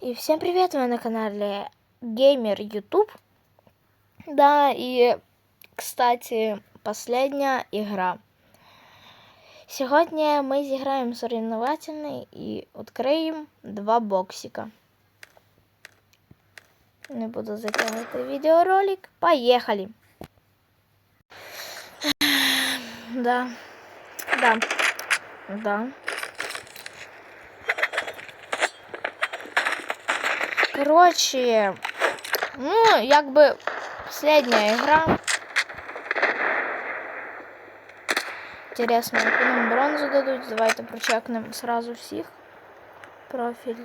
И всем привет, вы на канале Геймер YouTube. Да, и, кстати, последняя игра. Сегодня мы зіграємо соревновательний і відкриємо два боксика. Не буду затягувати відеоролик. Поехали! Да. Да. Да. Короче, ну, якби последняя игра. Интересно, яку нам бронзу дадуть. Давайте прочекнемо сразу всіх. Профіль.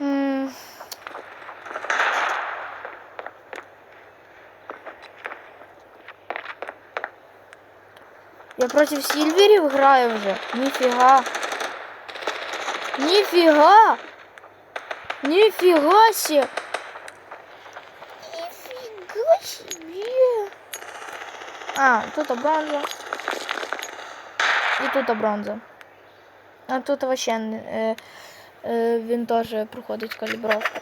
М. Я против Сильверів граю вже. Ніфіга. Ніфіга! Ніфіга себе! Нифига себе! А, тут бронза. І тут бронза. А тут вообще е, е, він теж проходить калібровку.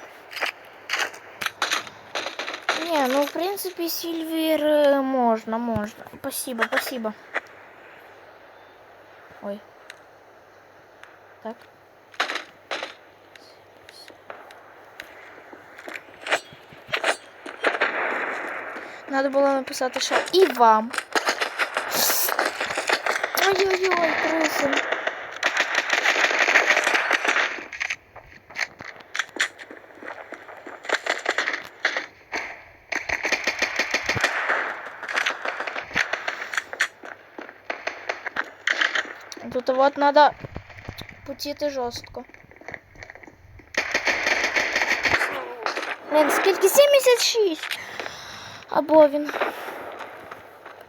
Не, ну в принципе Сильвер е, можно, можно. Спасибо, спасибо. Ой. Так. Надо було написати, що і вам. Ой-ой-ой, криси. Тут вот надо путіти жорстко. Блин, скільки 76? Або він.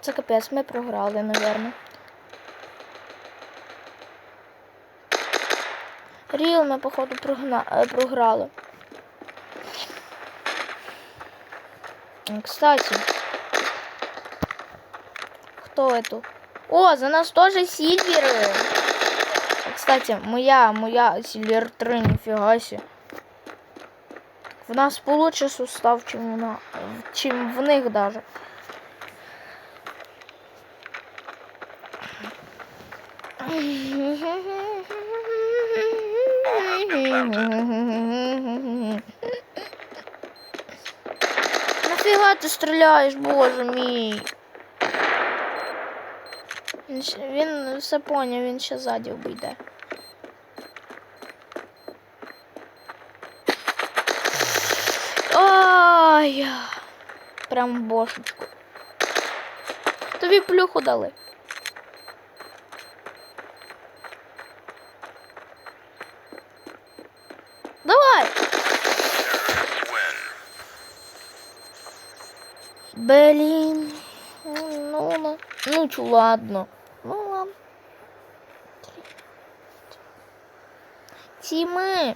Це капець, ми програли, напевно. Ріл ми, походу, е, програли. Кстати. Хто это? О, за нас тоже Сильвер. Кстати, моя, моя Сильвер 3, нифига себе. В нас получше сустав, чем, у на... чем в них даже. Нафига ти стріляєш, боже мій? Він все поняв, він ще ззаді обійде. Ай! Прям бошечку. Тобі плюху дали. Давай! Блін. Ну, ну, ну, чу, ладно. Ну, ладно. Тіми.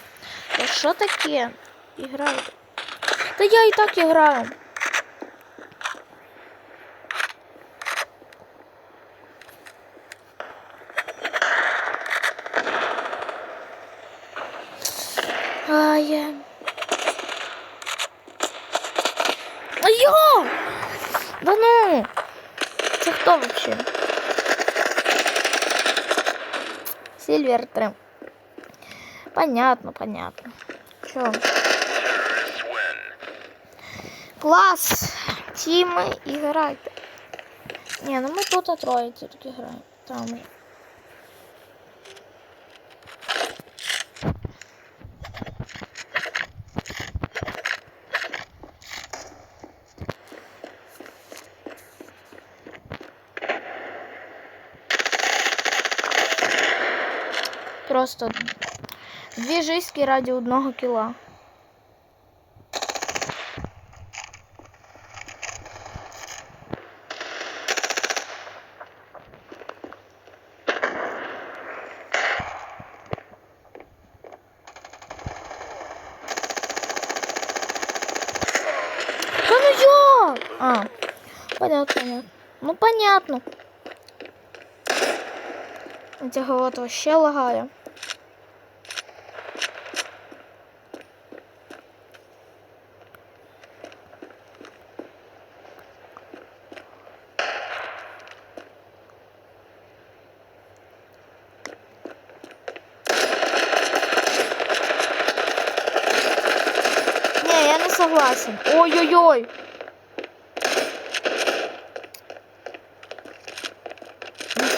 Та що таке? Іграють. Та я і так граю. Ай. Айо! Да ну! Це хто вообще? Сильвер 3. Понятно, понятно. Чё? Класс! Тимы играть. Не, ну мы тут трое все-таки играем. Там же. Просто дві жиськи раді одного кіла. А, понятно, понятно. Ну понятно. Цього от вообще лагає.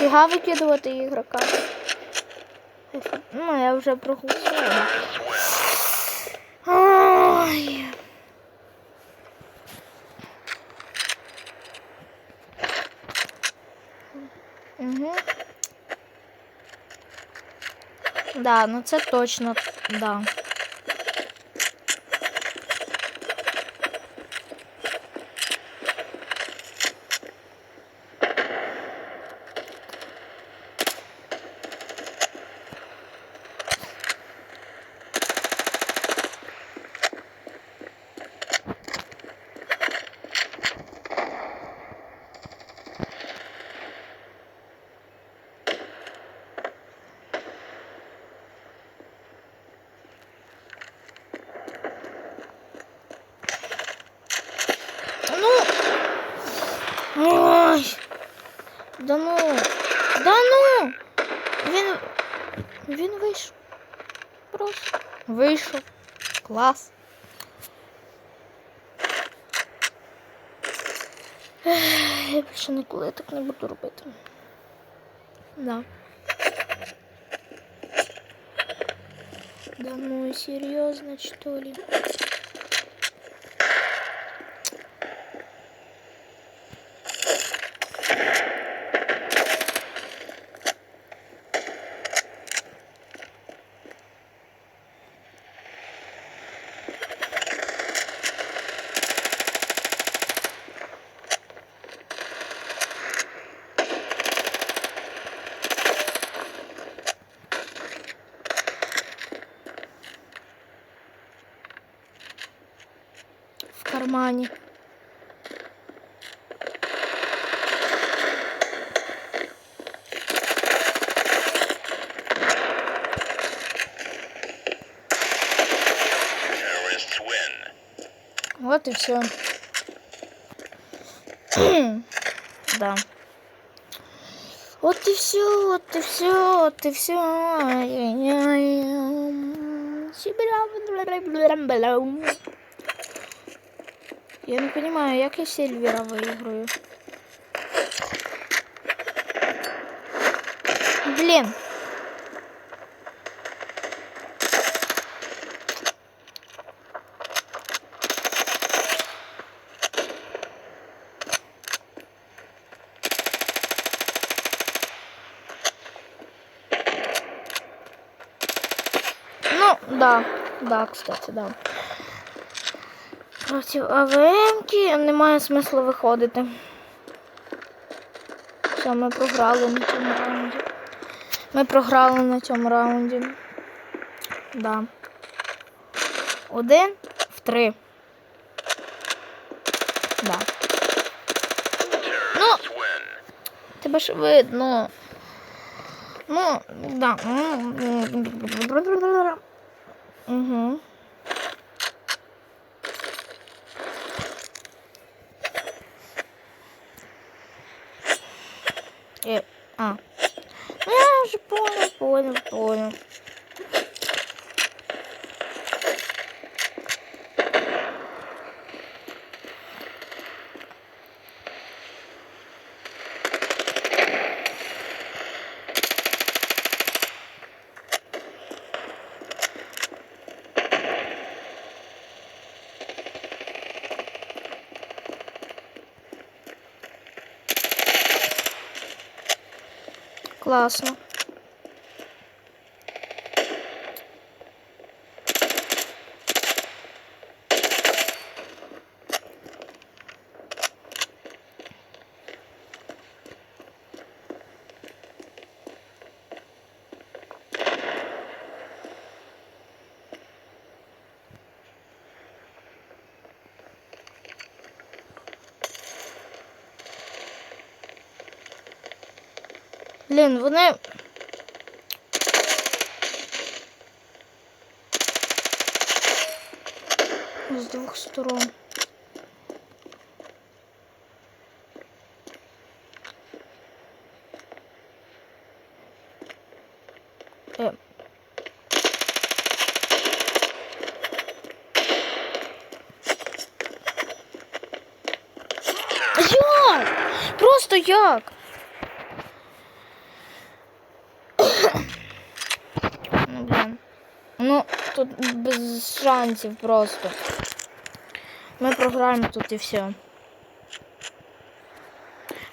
Нафіга викидувати ігрока? Ну, я вже проголосувала. Ой. Угу. Да, ну це точно, да. Вийшов. Клас. Ех, Я більше ніколи так не буду робити. Да. Да ну, серьезно, что ли? Win. Вот и все. да. Вот и все, вот и все, вот и все. Я не понимаю, як я Сильвера выиграю. Блин. Ну, да, да, кстати, да. Проти АВМки немає смислу виходити. Все, ми програли на цьому раунді. Ми програли на цьому раунді. Да. Один в три. Да. Ну, тебе ж видно. Ну, да. Угу. А. Ну, я уже понял, понял, понял. Классно. Блін, вони. З двох сторон. Е. Як? Просто як? Тут без шансів просто. Ми програємо тут і все.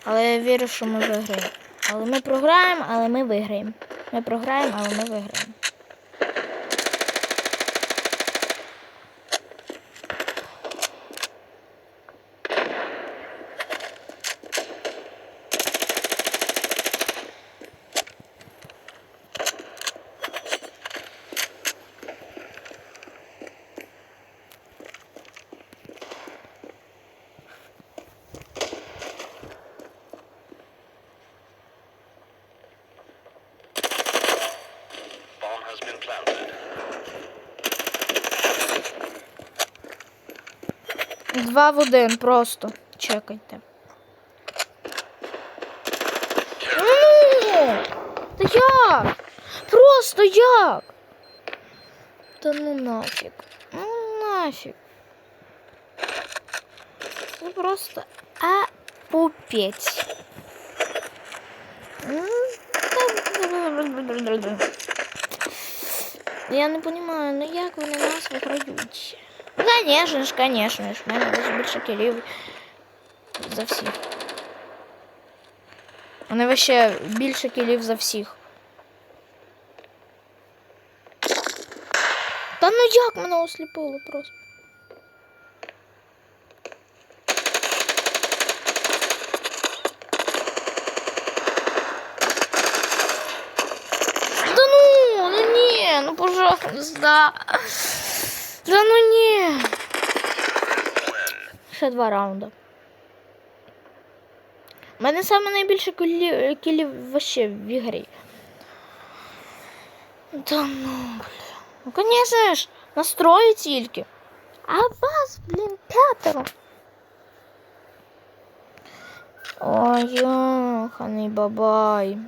Але я вірю, що ми виграємо. Але ми програємо, але ми виграємо. Ми програємо, але ми виграємо. Два в один просто. Чекайте. Ну! Та як? Просто як? Та ну нафіг. Ну нафіг. Це просто а пупець. Я не понимаю, ну як вони нас виграють? Ну, конечно ж, конечно ж, в мене дуже більше кілів за всіх. Вони вообще більше кілів за всіх. Та ну як мене осліпило просто? Да ну, ну не, ну пожалуйста. Да ну не. Win. Ще два раунди. У мене саме найбільше кілів, кілів вообще в ігрі. Да ну, бля. Ну, конечно ж, настрої тільки. А вас, блін, п'ятеро. Ой, йоханий бабай.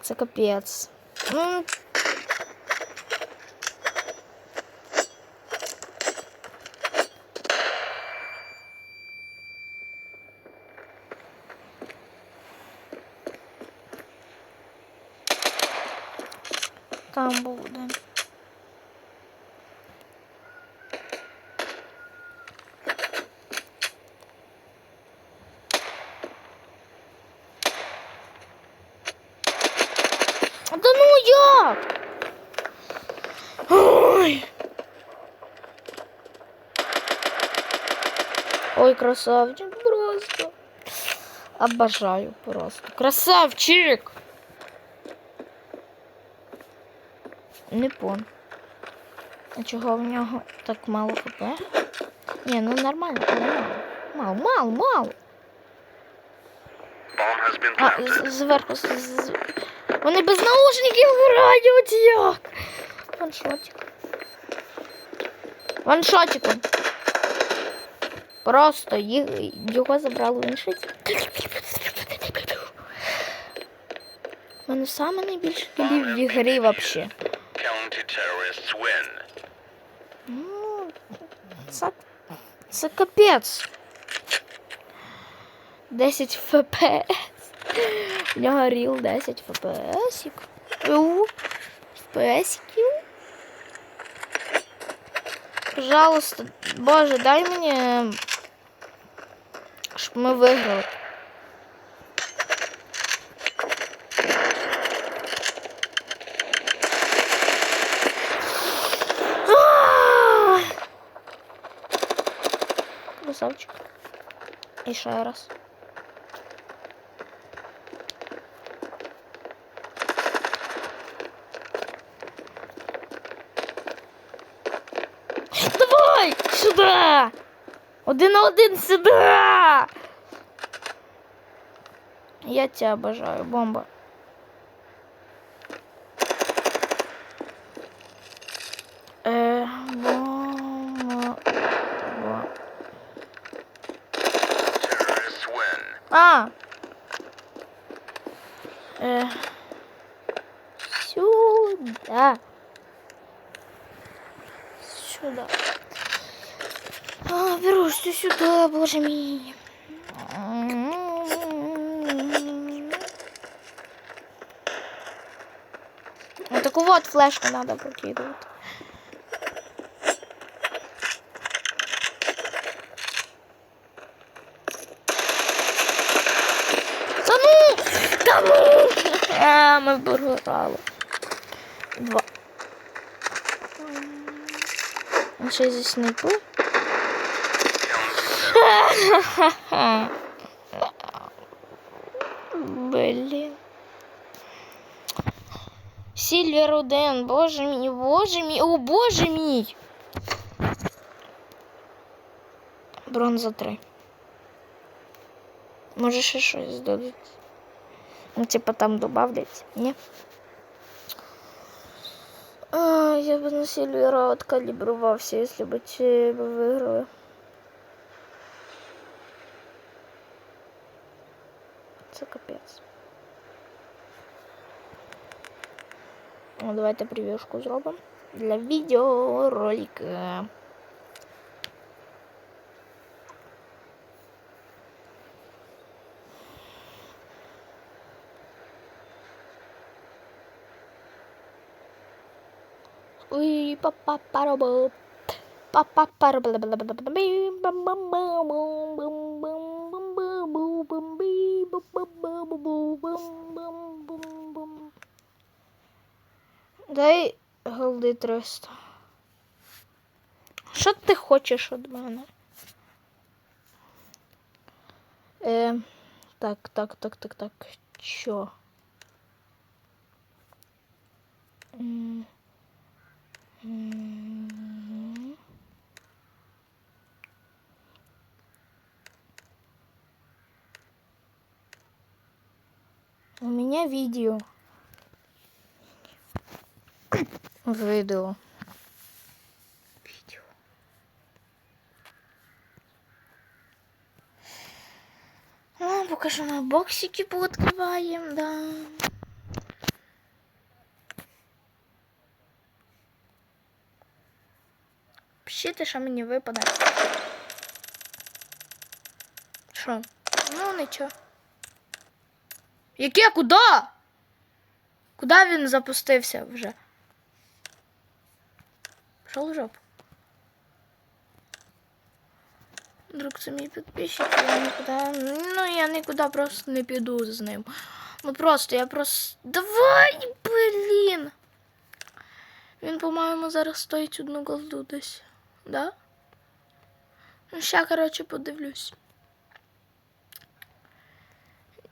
Це капець. Ну, як? Ой. Ой, красавчик просто. Обожаю просто. Красавчик! Не пон. А чого в нього так мало хп? Ні, ну нормально, але мало. Мало, мало, А, зверху. з- з- Вони без наушників грають як. Ваншотик. Ваншотиком. Просто їх, його забрали в інший. У мене саме найбільше кілів в ігрі взагалі. Ну, це, це капець. 10 ФПС. У нього ріл 10 ФПСів. У, ФПСів. Пожалуйста, Боже, дай мені, щоб ми виграли. А! Красавчик. І ще раз. Сюда! Один на один сюда! Я тебя обожаю, бомба. Боже мой. Вот такую вот флешку надо прокидывать. Та ну! Та ну! А, ми програли. Два. А ще зі снайпу. Блін. Сільвер один, боже мій, боже мій, о боже мій. Бронза 3. Може ще щось дадуть. Ну, типа там добавлять, ні? А, я бы на Сильвера откалибровался, если бы те бы Це капець. Ну, Давайте прив'яжку зробимо для відеоролика. Ой, папа паробо. Папа паробо. Дай голди 300. Що ти хочеш від мене? Е, так, так, так, так, так. Що? М. М. У меня видео. Видео. Видео. А, покажу на боксики пооткрываем, да. Пишіть, що мені випаде. Що? Ну, нічого. Яке? Куди? Куди він запустився вже? Пішов в жопу. Друг, це мій підписчик, я нікуди. Ну, я нікуди просто не піду з ним. Ну просто, я просто. Давай, блін! Він, по-моєму, зараз стоїть одну голду десь. Да? Ну, ща, коротше, подивлюсь.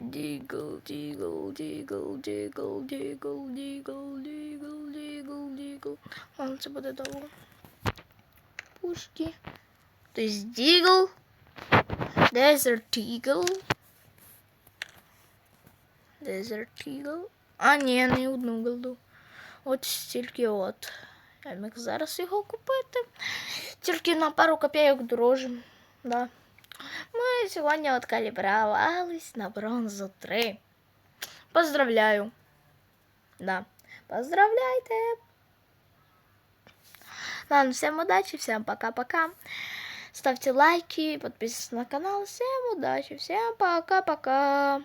Дігл, дігл, дігл, дігл, дігл, дігл, дігл, дігл, дігл. Ладно, це буде довго. Пушки. Тобто дігл. Desert Eagle. Desert Eagle. А, ні, не одну голду. От стільки от. Я міг зараз його купити. Тільки на пару копійок дороже. Да. Ми сьогодні откалібрувались на бронзу 3. Поздравляю. Да. Поздравляйте. Ладно, всем удачи, всем пока-пока. Ставьте лайки, подписывайтесь на канал. Всем удачи, всем пока-пока.